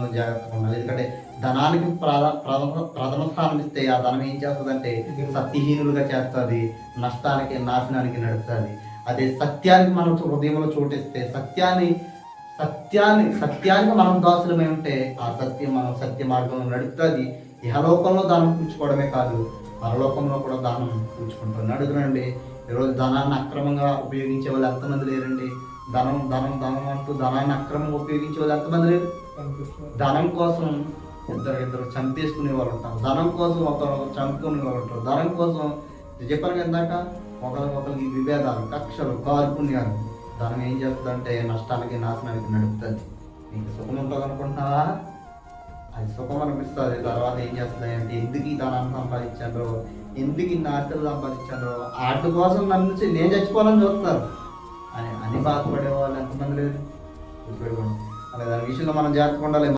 విషయంలో జాగ్రత్తగా ఉండాలి. ఎందుకంటే ధనానికి ప్రాధ ప్రథమ ప్రథమ స్థానం ఇస్తే ఆ ధనం ఏం చేస్తుందంటే సత్యహీనులుగా చేస్తుంది నష్టానికి నాశనానికి నడుస్తుంది. అదే సత్యానికి మనం హృదయంలో చోటిస్తే సత్యాన్ని సత్యాన్ని సత్యానికి మనం దాసులమై ఉంటే ఆ సత్యం మనం సత్య మార్గంలో నడుపుతుంది ఇహలోకంలో దానం కూర్చుకోవడమే కాదు పరలోకంలో కూడా దానం కూర్చుకుంటుంది అడుగునండి ఈరోజు ధనాన్ని అక్రమంగా ఉపయోగించే వాళ్ళు ఎంతమంది లేరండి? ధనం ధనం ధనం అంటూ ధనాన్ని అక్రమంగా ఉపయోగించే వాళ్ళు ఎంతమంది లేరు? ధనం కోసం ఇద్దరు ఇద్దరు చంపేసుకునే వాళ్ళు ఉంటారు. ధనం కోసం ఒకరు చంపుకునే వాళ్ళు ఉంటారు. ధనం కోసం చెప్పాను కదా ఇందాక ఒకరి ఒకరికి విభేదాలు కక్షలు కార్పుణ్యాలు ధనం ఏం చేస్తుందంటే నష్టానికి నాశనానికి నడుపుతుంది. నీకు సుఖం ఉంటుంది అనుకుంటున్నావా? అది సుఖం అనిపిస్తుంది. తర్వాత ఏం చేస్తుంది అంటే ఎందుకు ఈ ధనాన్ని సంపాదించారో ఎందుకు ఇన్ని ఆస్తులు సంపాదించారో ఆట కోసం నన్ను నేను చచ్చిపోవాలని చూస్తారు. అని అని బాధపడే వాళ్ళు ఎంతమంది లేదు గుర్తుపెట్టుకోండి అలాగే దాని విషయంలో మనం జాగ్రత్తగా ఉండాలి.